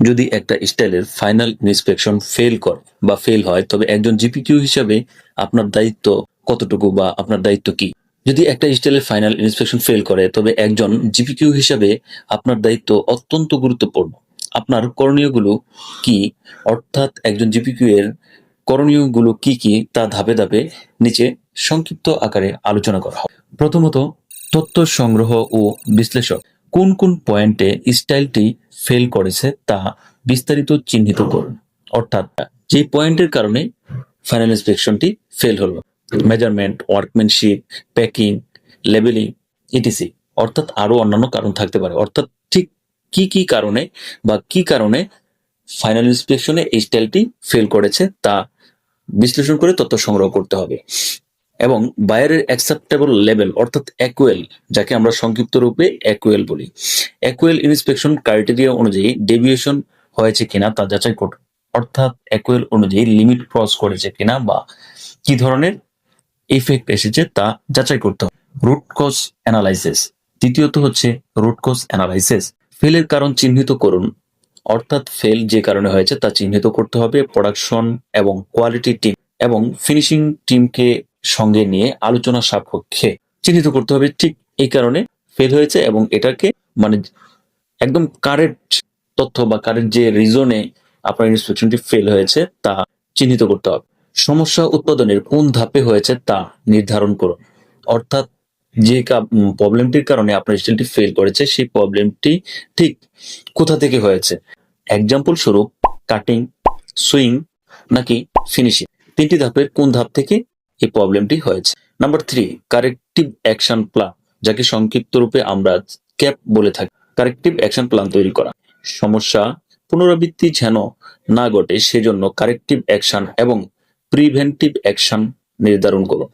যদি একটা স্টাইলের ফাইনাল ইন্সপেকশন ফেল করে বা ফেল হয়, তবে একজন জিপিকিউ হিসাবে আপনার দায়িত্ব কতটুকু বা আপনার দায়িত্ব কি? যদি একটা স্টাইলের ফাইনাল ইন্সপেকশন ফেল করে, তবে একজন জিপিকিউ হিসাবে আপনার দায়িত্ব অত্যন্ত গুরুত্বপূর্ণ। আপনার করণীয়গুলো কি? অর্থাৎ একজন জিপিকিউ এর করণীয়গুলো কি কি? তা ধাপে ধাপে নিচে সংক্ষিপ্ত আকারে আলোচনা করা হবে। প্রথমত, তথ্য সংগ্রহ ও বিশ্লেষণ। কোন কোন পয়েন্টে স্টাইলটি ফেল করেছে তা বিস্তারিত চিহ্নিত করুন। অর্থাৎ যে পয়েন্টের কারণে ফাইনাল ইন্সপেকশনটি ফেল হলো। Measurement workmanship packing labelling ETC অর্থাৎ আরও অন্যান্য কারণ থাকতে পারে। অর্থাৎ ঠিক কি কি কারণে বা কি কারণে ফাইনাল ইন্সপেকশনে এই স্টাইলটি ফেল করেছে তা বিশ্লেষণ করে তথ্য সংগ্রহ করতে হবে। এবং বায়ারের অ্যাকসেপ্টেবল লেভেল অর্থাৎ অ্যাকুয়েল যাকে আমরা সংক্ষিপ্ত রূপে অ্যাকুয়েল বলি। অ্যাকুয়েল ইন্সপেকশন ক্রাইটেরিয়া অনুযায়ী ডেভিয়েশন হয়েছে কিনা তা যাচাই করুন। অর্থাৎ অ্যাকুয়েল অনুযায়ী লিমিট ক্রস করেছে কিনা বা কি ধরনের ইফেক্ট এসেছে তা যাচাই করতে হবে। রুট কজ অ্যানালাইসিস দ্বিতীয়ত হচ্ছে রুট কজ অ্যানালাইসিস ফেলের কারণ চিহ্নিত করুন। অর্থাৎ ফেল যে কারণে হয়েছে তা চিহ্নিত করতে হবে। প্রোডাকশন এবং কোয়ালিটি টিম এবং ফিনিশিং টিমকে সঙ্গে নিয়ে আলোচনা সাপেক্ষে চিহ্নিত করতে হবে। ঠিক এই কারণে ফেল হয়েছে এবং এটাকে মানে একদম কারেন্ট তথ্য বা কারেন্ট যে রিজনে আপনার ইন্সপেকশনটি ফেল হয়েছে, তা চিহ্নিত করতে হবে। সমস্যা উৎপাদনের কোন ধাপে হয়েছে তা নির্ধারণ করুন। অর্থাৎ যে প্রবলেমটির কারণে আপনার স্টিলটি ফেল করেছে, সেই প্রবলেমটি ঠিক কোথা থেকে হয়েছে? এক্সাম্পল স্বরূপ কাটিং সুইং নাকি ফিনিশিং তিনটি ধাপের কোন ধাপ থেকে এই প্রবলেমটি হয়েছে। Number three corrective action plan যাকে সংক্ষিপ্ত রূপে আমরা ক্যাপ বলে থাকি। কারেক্টিভ অ্যাকশন প্ল্যান তৈরি করা। সমস্যা, পুনরাবৃত্তি যেন না ঘটে, সেজন্য কারেক্টিভ অ্যাকশন এবং প্রিভেন্টিভ অ্যাকশন নির্ধারণ করুন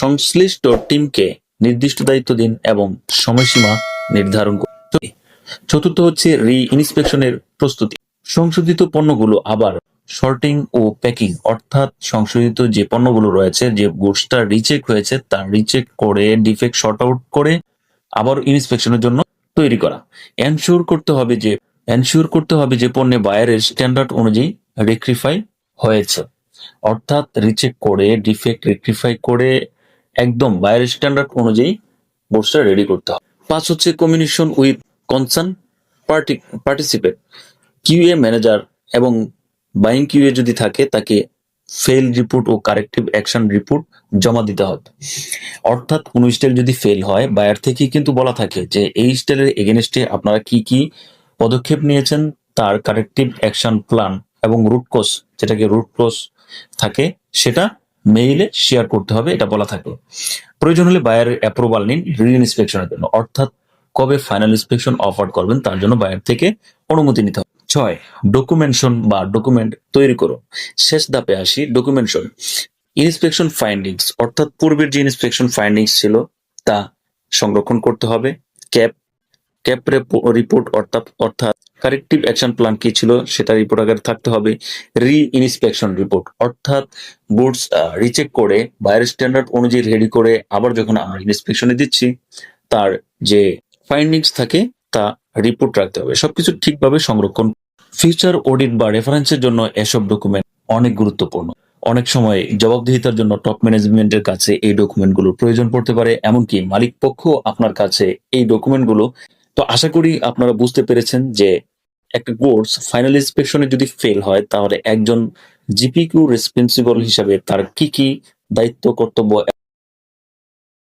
সংশ্লিষ্ট টিমকে নির্দিষ্ট দায়িত্ব দিন এবং সময়সীমা নির্ধারণ করুন চতুর্থ হচ্ছে রি ইন্সপেকশনের প্রস্তুতি। সংশোধিত পণ্যগুলো আবার শর্টিং ও প্যাকিং, অর্থাৎ সংশোধিত যে পণ্যগুলো রয়েছে, যে গুডসটা রিচেক হয়েছে তা রিচেক করে ডিফেক্ট শর্ট আউট করে আবার ইন্সপেকশনের জন্য তৈরি করা। এনশিওর করতে হবে যে এনশিওর করতে হবে যে পণ্যে বায়ারের স্ট্যান্ডার্ড অনুযায়ী রেক্টিফাই হয়েছে। অর্থাৎ রিচেক করে ডিফেক্ট রেক্টিফাই করে একদম বায়ারের স্ট্যান্ডার্ড অনুযায়ী বোর্ডসটা রেডি করতে হবে। পাঁচ হচ্ছে communication with concern party participate QA manager এবং বাইং কিউএ যদি থাকে, তাকে ফেল রিপোর্ট ও কারেক্টিভ অ্যাকশন রিপোর্ট জমা দিতে হবে। অর্থাৎ কোনো স্টাইল যদি ফেল হয় বায়ার থেকে কিন্তু বলা থাকে যে এই স্টাইলের এগেনস্টে আপনারা কি কি পদক্ষেপ নিয়েছেন, তার কারেক্টিভ অ্যাকশন প্ল্যান এবং রুট কোস যেটাকে রুট কোস থাকে, সেটা মেইলে শেয়ার করতে হবে, এটা বলা থাকে। প্রয়োজন হলে বায়ারের অ্যাপ্রুভাল নিন রি ইন্সপেকশনের জন্য। অর্থাৎ কবে ফাইনাল ইন্সপেকশন অফার করবেন, তার জন্য বায়ার থেকে অনুমতি নিতে হবে। ছয় ডকুমেন্টেশন বা ডকুমেন্ট তৈরি করো শেষ ধাপে আসি ডকুমেন্টেশন ইন্সপেকশন ফাইন্ডিংস অর্থাৎ পূর্বের যে ইন্সপেকশন ফাইন্ডিংস ছিল, তা সংরক্ষণ করতে হবে। ক্যাপ ক্যাপ রিপোর্ট অর্থাৎ অর্থাৎ কারেক্টিভ অ্যাকশন প্ল্যান কি ছিল, সেটা রিপোর্ট আকারে থাকতে হবে। রি ইন্সপেকশন রিপোর্ট অর্থাৎ গুডস রিচেক করে বাইরের স্ট্যান্ডার্ড অনুযায়ী রেডি করে আবার যখন আমরা ইন্সপেকশনে দিচ্ছি, তার যে ফাইন্ডিংস থাকে, তা রিপোর্ট রাখতে হবে। সবকিছু ঠিকভাবে সংরক্ষণ। ফিউচার অডিট বা রেফারেন্সের জন্য এসব ডকুমেন্ট অনেক গুরুত্বপূর্ণ। অনেক সময় জবাবদিহিতার জন্য টপ ম্যানেজমেন্টের কাছে এই ডকুমেন্টগুলোর প্রয়োজন পড়তে পারে, এমনকি মালিক পক্ষ আপনার কাছে এই ডকুমেন্টগুলো তো আশা করি আপনারা বুঝতে পেরেছেন যে একটা কোর্স ফাইনাল ইন্সপেকশনে যদি ফেল হয়, তাহলে একজন জিপিকিউ রেসপন্সিবল হিসাবে তার কি কি দায়িত্ব, কর্তব্য